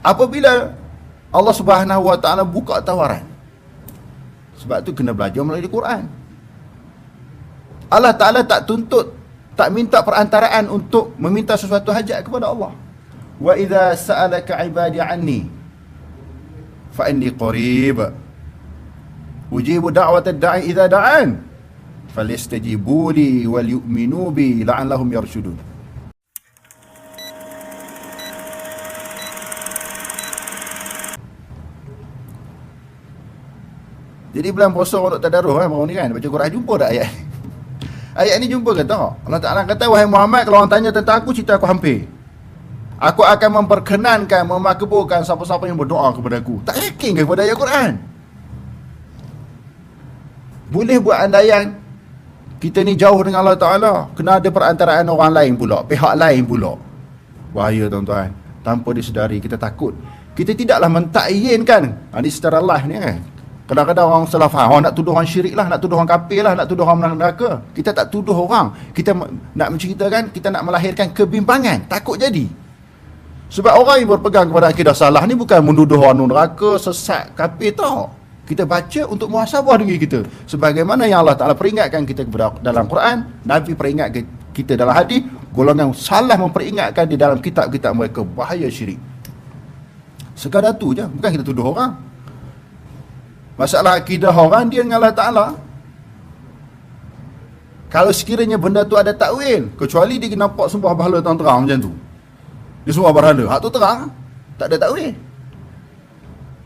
apabila Allah Subhanahu Wa Taala buka tawaran sebab tu kena belajar melalui Quran. Allah Taala tak tuntut tak minta perantaraan untuk meminta sesuatu hajat kepada Allah. Wa idza sa'alaka ibadi anni fa inni qarib. Ujibu da'wata da'i idza da'an falyastajibu li wal yu'minu bi la'allahum yarshudun Jadi bulan puasa orang tadarus kan baru ni kan baca Quran jumpa tak ayat ni? Ayat ni jumpa ke tak? Allah Taala kata wahai Muhammad kalau orang tanya tentang aku cerita aku hampir. Aku akan memperkenankan memakbulkan siapa-siapa yang berdoa kepada aku. Tak yakin ke kepada ayat Quran? Boleh buat andaian kita ni jauh dengan Allah Taala, kena ada perantaraan orang lain pula, pihak lain pula. Bahaya tuan-tuan. Tanpa disedari kita takut. Kita tidaklah mentakyinkan. Ha, ini secara live ni kan. Kadang-kadang orang salah faham, orang nak tuduh orang syirik lah, nak tuduh orang kafir lah, nak tuduh orang neraka. Kita tak tuduh orang. Kita nak menceritakan, kita nak melahirkan kebimbangan. Takut jadi. Sebab orang yang berpegang kepada akidah salah ni bukan menuduh orang neraka, sesat, kafir tau. Kita baca untuk muhasabah diri kita. Sebagaimana yang Allah Ta'ala peringatkan kita dalam Quran, Nabi peringat kita dalam hadis, golongan salah memperingatkan di dalam kitab-kitab mereka bahaya syirik. Sekadar tu je, bukan kita tuduh orang. Masalah akidah orang dia dengan Allah Ta'ala. Kalau sekiranya benda tu ada takwil Kecuali dia nampak sembah bahala terang-terang macam tu. Dia sembah bahala Hak tu terang Tak ada takwil.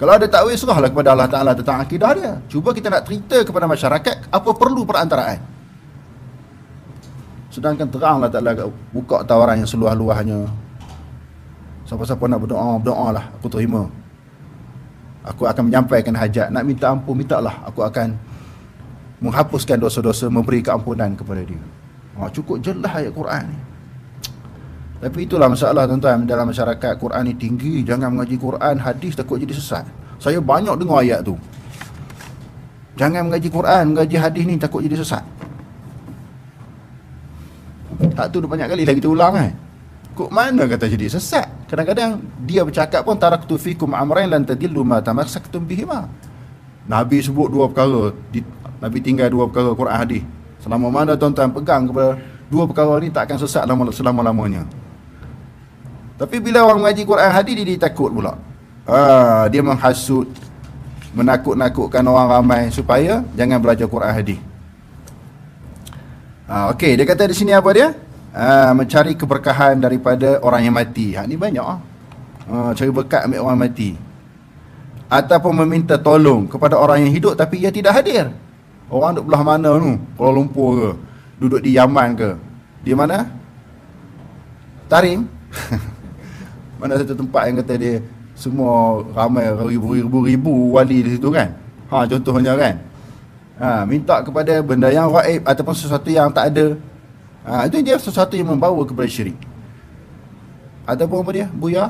Kalau ada takwil serahlah kepada Allah Ta'ala tentang akidah dia. Cuba kita nak cerita kepada masyarakat Apa perlu perantaraan. Sedangkan terang Allah Ta'ala buka tawaran yang seluah-luahnya. Siapa-siapa nak berdoa, berdoa lah Aku terima Aku akan menyampaikan hajat. Nak minta ampun, minta lah Aku akan Menghapuskan dosa-dosa Memberi keampunan kepada dia. Ha, Cukup jelas ayat Quran ni. Tapi itulah masalah tuan-tuan. Dalam masyarakat Quran ni tinggi. Jangan mengaji Quran Hadis takut jadi sesat. Saya banyak dengar ayat tu. Jangan mengaji Quran Mengaji hadis ni takut jadi sesat. Tak tu banyak kali lagi kita ulang kan Kok mana kata jadi sesat Kadang-kadang dia bercakap pun taraktu fikum amrain lan tadillu ma tamassaktum bihima. Nabi sebut dua perkara, di, Nabi tinggal dua perkara Quran hadis. Selama mana tuan-tuan pegang kepada dua perkara ni tak akan sesat lama selama-lamanya. Tapi bila orang mengaji Quran hadis dia, dia takut pula. Ha, dia menghasut menakut-nakutkan orang ramai supaya jangan belajar Quran hadis. Ha, okey, dia kata di sini apa dia? Ha, mencari keberkahan daripada orang yang mati. Ha ni banyak ah. Ha, cari berkat ambil orang mati. Ataupun meminta tolong kepada orang yang hidup tapi ia tidak hadir. Orang duduk belah mana tu? Kuala Lumpur ke? Duduk di Yaman ke? Di mana? Tarim. mana satu tempat yang kata dia semua ramai ribu-ribu wali di situ kan? Ha contohnya kan? Ha minta kepada benda yang gaib ataupun sesuatu yang tak ada Ha, itu dia sesuatu yang membawa kepada syirik. Ataupun apa dia? Buya?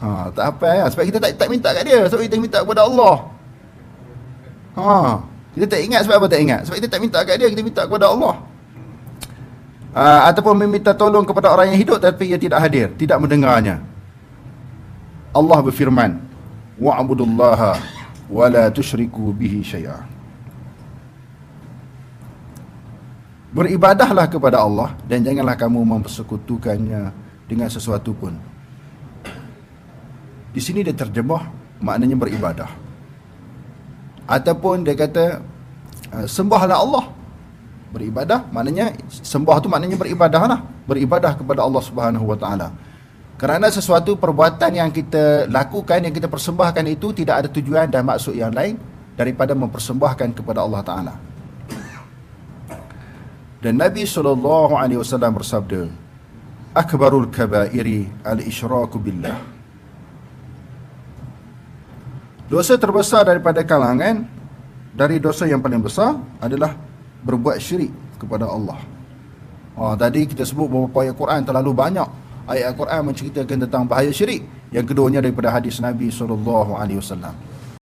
Ha, tak apa ya. Sebab kita tak tak minta kat dia. Sebab kita minta kepada Allah. Ha, kita tak ingat sebab apa tak ingat? Sebab kita tak minta kat dia, kita minta kepada Allah. Ha, ataupun meminta tolong kepada orang yang hidup tapi ia tidak hadir, tidak mendengarnya. Allah berfirman, "Wa'budullaha wa la tusyriku bihi syai'a." Beribadahlah kepada Allah dan janganlah kamu mempersekutukannya dengan sesuatu pun. Di sini dia terjemah maknanya beribadah. Ataupun dia kata uh, sembahlah Allah. Beribadah maknanya sembah tu maknanya beribadah lah. Beribadah kepada Allah Subhanahu Wa Taala. Kerana sesuatu perbuatan yang kita lakukan yang kita persembahkan itu tidak ada tujuan dan maksud yang lain daripada mempersembahkan kepada Allah Taala. Dan Nabi SAW bersabda, Akbarul kabairi al-isyraku billah. Dosa terbesar daripada kalangan, dari dosa yang paling besar adalah berbuat syirik kepada Allah. Oh, tadi kita sebut beberapa ayat Quran terlalu banyak. Ayat Quran menceritakan tentang bahaya syirik. Yang keduanya daripada hadis Nabi SAW.